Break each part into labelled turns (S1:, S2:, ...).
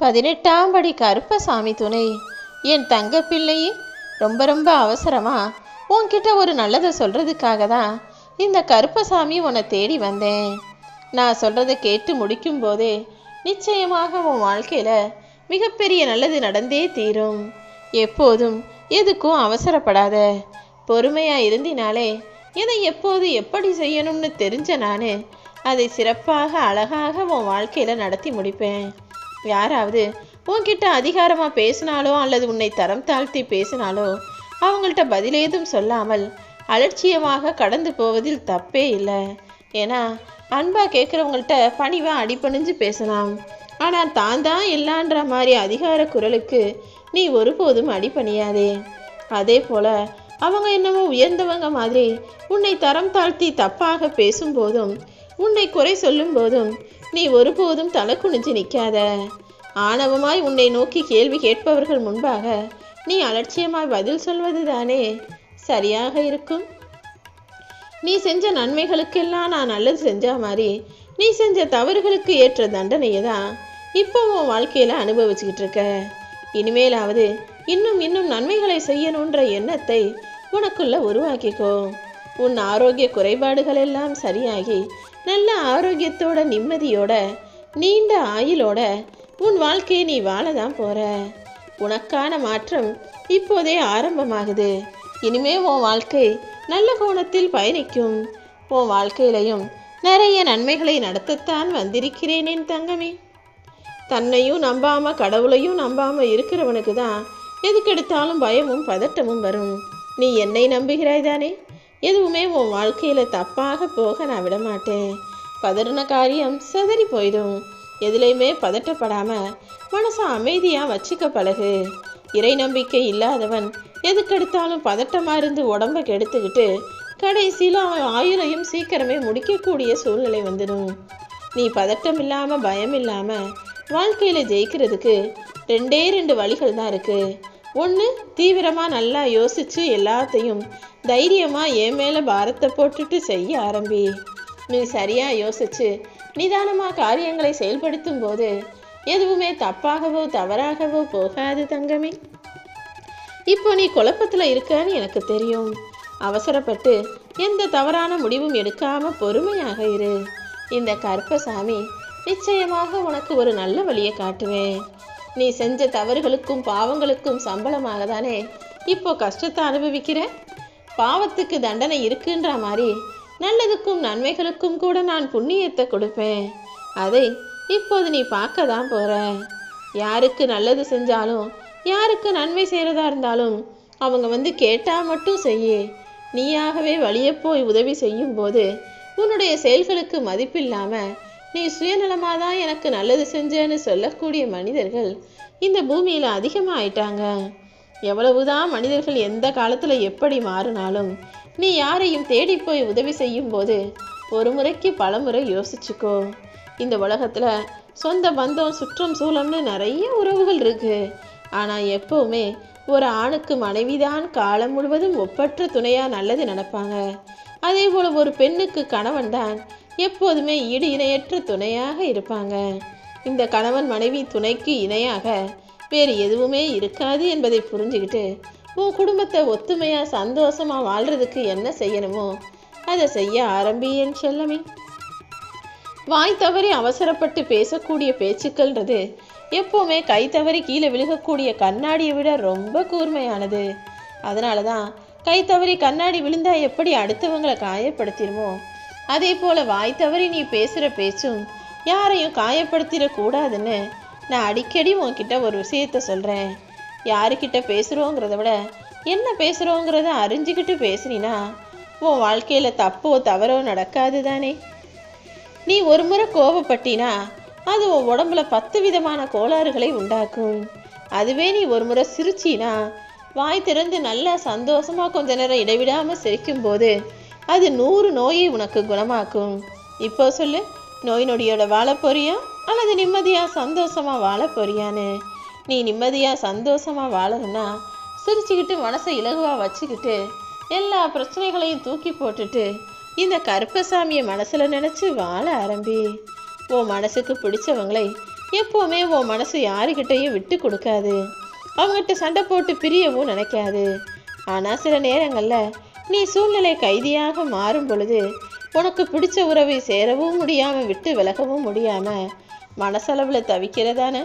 S1: பதினெட்டாம் படி கருப்பசாமி துணை. என் தங்க பிள்ளையே ரொம்ப ரொம்ப அவசரமா? உன்கிட்ட ஒரு நல்லதை சொல்றதுக்காக தான் இந்த கருப்பசாமி உன்னை தேடி வந்தேன். நான் சொல்றதை கேட்டு முடிக்கும் போதே நிச்சயமாக உன் வாழ்க்கையில மிகப்பெரிய நல்லது நடந்தே தீரும். எப்போதும் எதுக்கும் அவசரப்படாத. பொறுமையா இருந்தினாலே எதை எப்போது எப்படி செய்யணும்னு தெரிஞ்ச நான் அதை சிறப்பாக அழகாக உன் வாழ்க்கையில நடத்தி முடிப்பேன். யாராவது உன்கிட்ட அதிகாரமாக பேசினாலோ அல்லது உன்னை தரம் தாழ்த்தி பேசினாலோ அவங்கள்ட்ட பதிலேதும் சொல்லாமல் அலட்சியமாக கடந்து போவதில் தப்பே இல்லை. ஏன்னா அன்பாக கேட்குறவங்கள்ட்ட பணிவாக அடிப்பணிஞ்சு பேசலாம். ஆனால் தான் தான் இல்லான்ற மாதிரி அதிகார குரலுக்கு நீ ஒருபோதும் அடிபணியாதே. அதே போல் அவங்க என்னமோ உயர்ந்தவங்க மாதிரி உன்னை தரம் தாழ்த்தி தப்பாக பேசும்போதும் உன்னை குறை சொல்லும் போதும் நீ ஒருபோதும் தலை குனிஞ்சு நிற்காத ஆணவமாய் உன்னை நோக்கி கேள்வி கேட்பவர்கள் முன்பாக நீ அலட்சியமாய் பதில் சொல்வது தானே சரியாக இருக்கும். நீ செஞ்ச நன்மைகளுக்கெல்லாம் நான் நல்லது செஞ்ச மாதிரி நீ செஞ்ச தவறுகளுக்கு ஏற்ற தண்டனையை தான் இப்போ உன் வாழ்க்கையில் அனுபவிச்சுக்கிட்டு இருக்க. இனிமேலாவது இன்னும் இன்னும் நன்மைகளை செய்யணுன்ற எண்ணத்தை உனக்குள்ள உருவாக்கிக்கோ. உன் ஆரோக்கிய குறைபாடுகள் எல்லாம் சரியாகி நல்ல ஆரோக்கியத்தோட நிம்மதியோட நீண்ட ஆயுளோட உன் வாழ்க்கையை நீ வாழதான் போற. உனக்கான மாற்றம் இப்போதே ஆரம்பமாகுது. இனிமே உன் வாழ்க்கை நல்ல கோணத்தில் பயணிக்கும். உன் வாழ்க்கையிலையும் நிறைய நன்மைகளை நடத்தத்தான் வந்திருக்கிறேன் என் தங்கமே. தன்னையும் நம்பாம கடவுளையும் நம்பாம இருக்கிறவனுக்கு தான் எதுக்கெடுத்தாலும் பயமும் பதட்டமும் வரும். நீ என்னை நம்புகிறாய் தானே? எதுவுமே உன் வாழ்க்கையில தப்பாக போக நான் விட மாட்டேன் பதறின காரியம் சிதறி போயிடும். எதுலையுமே பதட்டப்படாம மனசை அமைதியா வச்சுக்க பழகு. இறை நம்பிக்கை இல்லாதவன் எதுக்கெடுத்தாலும் பதட்டமா இருந்து உடம்ப கெடுத்துக்கிட்டு கடைசியில் அவன் ஆயுளையும் சீக்கிரமே முடிக்கக்கூடிய சூழ்நிலை வந்துடும் நீ பதட்டம் இல்லாம பயம் இல்லாம வாழ்க்கையில ஜெயிக்கிறதுக்கு ரெண்டே ரெண்டு வழிகள் தான் இருக்கு. ஒன்று தீவிரமாக நல்லா யோசிச்சு எல்லாத்தையும் தைரியமாக என் மேலே பாரத்தை போட்டுட்டு செய்ய ஆரம்பி. நீ சரியாக யோசிச்சு நிதானமாக காரியங்களை செயல்படுத்தும் போது எதுவுமே தப்பாகவோ தவறாகவோ போகாது தங்கமே. இப்போ நீ குழப்பத்தில் இருக்கன்னு எனக்கு தெரியும். அவசரப்பட்டு எந்த தவறான முடிவும் எடுக்காம பொறுமையாக இரு. இந்த கருப்பசாமி நிச்சயமாக உனக்கு ஒரு நல்ல வழியை காட்டுவேன் நீ செஞ்ச தவறுகளுக்கும் பாவங்களுக்கும் சம்பளமாக தானே இப்போ கஷ்டத்தை அனுபவிக்கிற? பாவத்துக்கு தண்டனை இருக்குன்ற மாதிரி நல்லதுக்கும் நன்மைகளுக்கும் கூட நான் புண்ணியத்தை கொடுப்பேன். அதை இப்போது நீ பார்க்க தான் போற. யாருக்கு நல்லது செஞ்சாலும் யாருக்கு நன்மை செய்கிறதா இருந்தாலும் அவங்க வந்து கேட்டா மட்டும் செய்யு. நீயாகவே வழியே போய் உதவி செய்யும் போது உன்னுடைய செயல்களுக்கு மதிப்பில்லாம நீ சுயநலமாக தான் எனக்கு நல்லது செஞ்சேன்னு சொல்லக்கூடிய மனிதர்கள் இந்த பூமியில் அதிகமாக ஆயிட்டாங்க எவ்வளவுதான் மனிதர்கள் எந்த காலத்தில் எப்படி மாறினாலும் நீ யாரையும் தேடி போய் உதவி செய்யும் போது ஒரு முறைக்கு பல முறை யோசிச்சுக்கோ. இந்த உலகத்தில் சொந்த பந்தம் சுற்றம் சூழம்னு நிறைய உறவுகள் இருக்கு. ஆனால் எப்போவுமே ஒரு ஆணுக்கு மனைவிதான் காலம் முழுவதும் ஒப்பற்ற துணையாக நல்லது நினப்பாங்க. அதே போல் ஒரு பெண்ணுக்கு கணவன் தான் எப்போதுமே ஈடு இணையற்ற துணையாக இருப்பாங்க. இந்த கணவன் மனைவி துணைக்கு இணையாக வேறு எதுவுமே இருக்காது என்பதை புரிஞ்சுக்கிட்டு உன் குடும்பத்தை ஒத்துமையா சந்தோஷமா வாழ்றதுக்கு என்ன செய்யணுமோ அதை செய்ய ஆரம்பி என் செல்லமே. வாய் தவறி அவசரப்பட்டு பேசக்கூடிய பேச்சுக்கள்ன்றது எப்பவுமே கை தவறி கீழே விழுகக்கூடிய கண்ணாடியை விட ரொம்ப கூர்மையானது. அதனால தான் கை தவறி கண்ணாடி விழுந்தா எப்படி அடுத்தவங்களை காயப்படுத்திடுமோ அதே போல வாய் தவறி நீ பேசுகிற பேச்சும் யாரையும் காயப்படுத்திடக்கூடாதுன்னு நான் அடிக்கடி உன்கிட்ட ஒரு விஷயத்த சொல்கிறேன் யாருக்கிட்ட பேசுகிறோங்கிறத விட என்ன பேசுகிறோங்கிறத அறிஞ்சுக்கிட்டு பேசுனீனா உன் வாழ்க்கையில் தப்போ தவறோ நடக்காது தானே நீ ஒரு முறை கோபப்பட்டினா அது உன் உடம்புல பத்து விதமான கோளாறுகளை உண்டாக்கும். அதுவே நீ ஒரு முறை சிரிச்சினா வாய் திறந்து நல்லா சந்தோஷமாக கொஞ்ச நேரம் இடைவிடாமல் சிரிக்கும் போது அது நூறு நோயை உனக்கு குணமாக்கும். இப்போ சொல்லு நோய் நொடியோட வாழ போறியா? அல்லது நிம்மதியாக சந்தோஷமாக வாழ போறியான்னு? நீ நிம்மதியாக சந்தோஷமாக வாழணும்னா சிரிச்சுக்கிட்டு மனசை இலகுவாக வச்சுக்கிட்டு எல்லா பிரச்சனைகளையும் தூக்கி போட்டுட்டு இந்த கருப்பசாமியை மனசில் நினச்சி வாழ ஆரம்பி. உன் மனசுக்கு பிடிச்சவங்களை எப்போவுமே உன் மனசு யாருக்கிட்டையும் விட்டு கொடுக்காது. அவங்ககிட்ட சண்டை போட்டு பிரியவும் நினைக்காது. ஆனால் சில நேரங்களில் நீ சூழ்நிலை கைதியாக மாறும் பொழுது உனக்கு பிடிச்ச உறவை சேரவும் முடியாமல் விட்டு விலகவும் முடியாமல் மனசளவில் தவிக்கிறதானே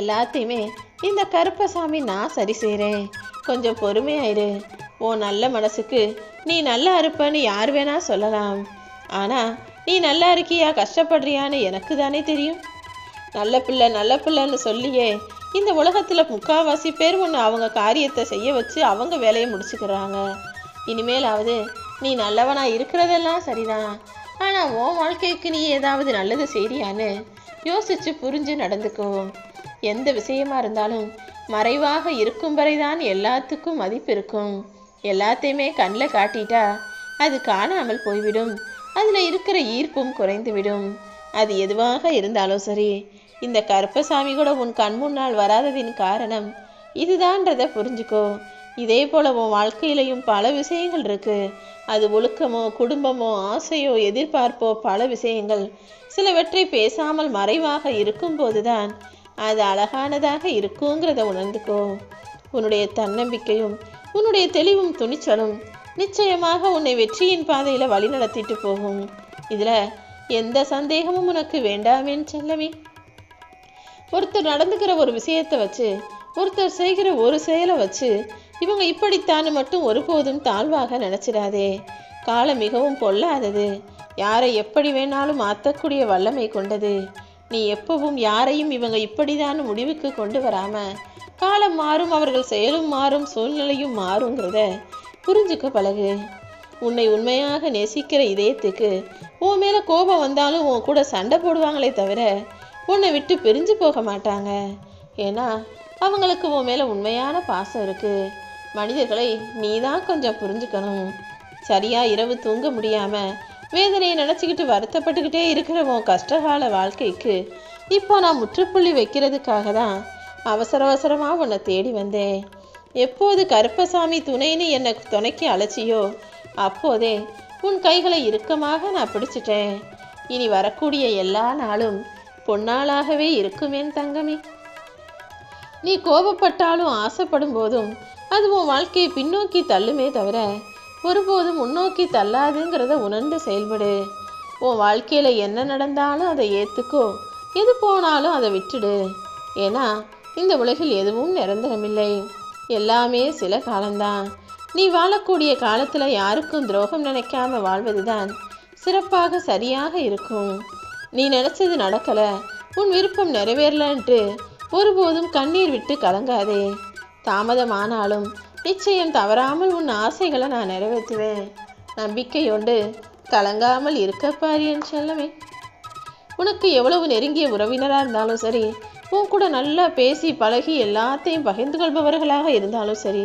S1: எல்லாத்தையுமே இந்த கருப்பசாமி நான் சரி செய்கிறேன் கொஞ்சம் பொறுமையாயிரு. உன் நல்ல மனசுக்கு நீ நல்லா இருப்பன்னு யார் வேணா சொல்லலாம். ஆனால் நீ நல்லா இருக்கியா கஷ்டப்படுறியான்னு எனக்கு தானே தெரியும். நல்ல பிள்ளை நல்ல பிள்ளைன்னு சொல்லியே இந்த உலகத்தில் முக்காவாசி பேர் ஒன்று அவங்க காரியத்தை செய்ய வச்சு அவங்க வேலையை முடிச்சுக்கிறாங்க. இனிமேலாவது நீ நல்லவனாக இருக்கிறதெல்லாம் சரிதான். ஆனால் உன் வாழ்க்கைக்கு நீ ஏதாவது நல்லது செய்றியான்னு யோசிச்சு புரிஞ்சு நடந்துக்கோ. எந்த விஷயமா இருந்தாலும் மறைவாக இருக்கும் வரைதான் எல்லாத்துக்கும் மதிப்பு இருக்கும். எல்லாத்தையுமே கண்ணில் காட்டிட்டா அது காணாமல் போய்விடும். அதில் இருக்கிற ஈர்ப்பும் குறைந்துவிடும். அது எதுவாக இருந்தாலும் சரி இந்த கருப்பசாமி கூட உன் கண் முன்னால் வராததின் காரணம் இதுதான்றதை புரிஞ்சுக்கோ. இதே போல உன் வாழ்க்கையிலையும் பல விஷயங்கள் இருக்கு. அது ஒழுக்கமோ குடும்பமோ ஆசையோ எதிர்பார்ப்போ பல விஷயங்கள். சிலவற்றை பேசாமல் மறைவாக இருக்கும்போதுதான் அது அழகானதாக இருக்குங்கிறத உணர்ந்துக்கோ. உன்னுடைய தன்னம்பிக்கையும் உன்னுடைய தெளிவும் துணிச்சலும் நிச்சயமாக உன்னை வெற்றியின் பாதையில் வழி நடத்திட்டு போகும். இதுல எந்த சந்தேகமும் உனக்கு வேண்டாமேன்னு செல்லவே ஒருத்தர் நடந்துக்கிற ஒரு விஷயத்தை வச்சு ஒருத்தர் செய்கிற ஒரு செயலை வச்சு இவங்க இப்படித்தான்னு மட்டும் ஒருபோதும் தாழ்வாக நினச்சிடாதே. காலம் மிகவும் பொல்லாதது. யாரை எப்படி வேணாலும் மாற்றக்கூடிய வல்லமை கொண்டது. நீ எப்பவும் யாரையும் இவங்க இப்படிதான் முடிவுக்கு கொண்டு வராம காலம் மாறும் அவர்கள் செயலும் மாறும் சூழ்நிலையும் மாறுங்கிறத புரிஞ்சுக்க பழகு. உன்னை உண்மையாக நேசிக்கிற இதயத்துக்கு உன் மேல கோபம் வந்தாலும் உன் கூட சண்டை போடுவாங்களே தவிர உன்னை விட்டு பிரிஞ்சு போக மாட்டாங்க. ஏன்னா அவங்களுக்கு உன் மேல உண்மையான பாசம் இருக்கு. மனிதர்களை நீ தான் கொஞ்சம் புரிஞ்சுக்கணும். சரியா இரவு தூங்க முடியாம வேதனையை நினச்சிக்கிட்டு வருத்தப்பட்டுக்கிட்டே இருக்கிற உன் கஷ்டகால வாழ்க்கைக்கு இப்போ நான் முற்றுப்புள்ளி வைக்கிறதுக்காக தான் அவசர அவசரமாக உன்னை தேடி வந்தேன். எப்போது கருப்பசாமி துணைன்னு என்னை துணைக்கி அழைச்சியோ அப்போதே உன் கைகளை இறுக்கமாக நான் பிடிச்சிட்டேன். இனி வரக்கூடிய எல்லா நாளும் பொன்னாளாகவே இருக்குமேன் தங்கமே. நீ கோபப்பட்டாலும் ஆசைப்படும் போதும் அது உன் வாழ்க்கையை பின்னோக்கி தள்ளுமே தவிர ஒருபோதும் முன்னோக்கி தள்ளாதுங்கிறத உணர்ந்து செயல்படு. உன் வாழ்க்கையில் என்ன நடந்தாலும் அதை ஏற்றுக்கோ எது போனாலும் அதை விட்டுடு. ஏன்னா இந்த உலகில் எதுவும் நிரந்தரமில்லை. எல்லாமே சில காலம்தான். நீ வாழக்கூடிய காலத்தில் யாருக்கும் துரோகம் நினைக்காம வாழ்வதுதான் சிறப்பாக சரியாக இருக்கும். நீ நினைச்சது நடக்கல. உன் விருப்பம் நிறைவேறலன்ட்டு ஒருபோதும் கண்ணீர் விட்டு கலங்காதே. தாமதமானாலும் நிச்சயம் தவறாமல் உன் ஆசைகளை நான் நிறைவேற்றுவேன். நம்பிக்கையோண்டு கலங்காமல் இருக்கப்பார் என் செல்லமே. உனக்கு எவ்வளவு நெருங்கிய உறவினராக இருந்தாலும் சரி உன் கூட நல்லா பேசி பழகி எல்லாத்தையும் பகிர்ந்து கொள்பவர்களாக இருந்தாலும் சரி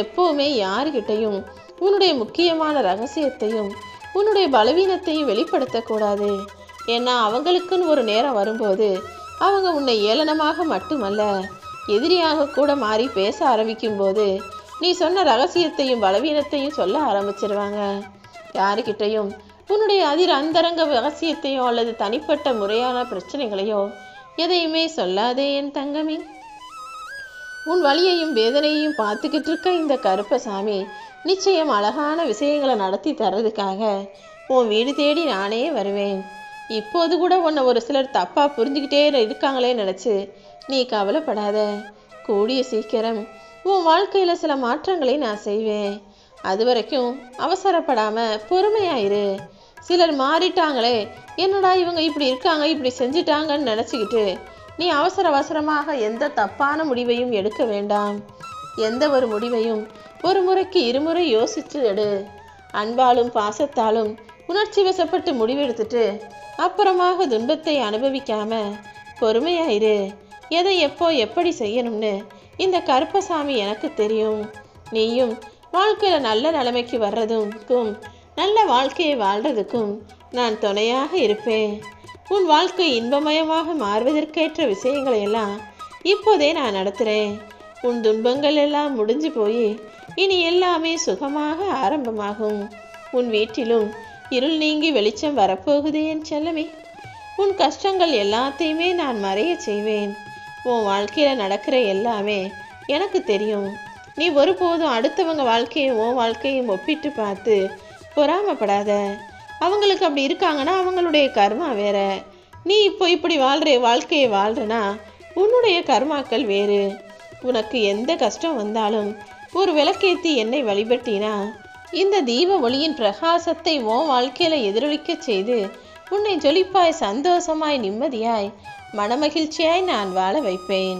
S1: எப்பவுமே யார்கிட்டையும் உன்னுடைய முக்கியமான ரகசியத்தையும் உன்னுடைய பலவீனத்தையும் வெளிப்படுத்தக்கூடாது ஏன்னா அவங்களுக்குன்னு ஒரு நேரம் வரும்போது அவங்க உன்னை ஏளனமாக மட்டுமல்ல எதிரியாக கூட மாறி பேச ஆரம்பிக்கும்போது நீ சொன்ன ரகசியத்தையும் பலவீனத்தையும் சொல்ல ஆரம்பிச்சிருவாங்க. யாருக்கிட்டையும் உன்னுடைய அதிர் அந்தரங்க ரகசியத்தையோ அல்லது தனிப்பட்ட முறையான பிரச்சனைகளையோ எதையுமே சொல்லாதே என் தங்கமே. உன் வழியையும் வேதனையையும் பார்த்துக்கிட்டு இருக்க இந்த கருப்பசாமி நிச்சயம் அழகான விஷயங்களை நடத்தி தர்றதுக்காக உன் வீடு தேடி நானே வருவேன். இப்போது கூட உன்னை ஒரு சிலர் தப்பாக புரிஞ்சுக்கிட்டே இருக்காங்களே நினச்சி நீ கவலைப்படாத. கூடிய சீக்கிரம் உன் வாழ்க்கையில் சில மாற்றங்களை நான் செய்வேன். அது வரைக்கும் அவசரப்படாமல் பொறுமையாயிரு சிலர் மாறிட்டாங்களே என்னடா இவங்க இப்படி இருக்காங்க இப்படி செஞ்சிட்டாங்கன்னு நினச்சிக்கிட்டு நீ அவசர அவசரமாக எந்த தப்பான முடிவையும் எடுக்க வேண்டாம். எந்த ஒரு முடிவையும் ஒரு முறைக்கு இருமுறை யோசித்து எடு. அன்பாலும் பாசத்தாலும் உணர்ச்சி வசப்பட்டு முடிவெடுத்துட்டு அப்புறமாக துன்பத்தை அனுபவிக்காம பொறுமையாயிரு எதை எப்போ எப்படி செய்யணும்னு இந்த கருப்பசாமி எனக்கு தெரியும். நீயும் வாழ்க்கையில் நல்ல நிலைமைக்கு வர்றதுக்கும் நல்ல வாழ்க்கையை வாழ்றதுக்கும் நான் துணையாக இருப்பேன். உன் வாழ்க்கை இன்பமயமாக மாறுவதற்கேற்ற விஷயங்களை எல்லாம் இப்போதே நான் நடத்துகிறேன் உன் துன்பங்கள் எல்லாம் முடிஞ்சு போய் இனி எல்லாமே சுகமாக ஆரம்பமாகும். உன் வீட்டிலும் இருள் நீங்கி வெளிச்சம் வரப்போகுது என் செல்லமே. உன் கஷ்டங்கள் எல்லாத்தையுமே நான் மறைய செய்வேன். உன் வாழ்க்கையில் நடக்கிற எல்லாமே எனக்கு தெரியும். நீ ஒருபோதும் அடுத்தவங்க வாழ்க்கையும் உன் வாழ்க்கையும் ஒப்பிட்டு பார்த்து பொறாமப்படாத. அவங்களுக்கு அப்படி இருக்காங்கன்னா அவங்களுடைய கர்மா வேற. நீ இப்போ இப்படி வாழ்கிற வாழ்க்கையை வாழ்றனா உன்னுடைய கர்மாக்கள் வேறு. உனக்கு எந்த கஷ்டம் வந்தாலும் ஒரு விளக்கேத்தி என்னை வழிபட்டினா இந்த தீப ஒளியின் பிரகாசத்தை உன் வாழ்க்கையில் எதிரொலிக்க செய்து உன்னை ஜொலிப்பாய் சந்தோஷமாய் நிம்மதியாய் மனமகிழ்ச்சியாய் நான் வாழ வைப்பேன்.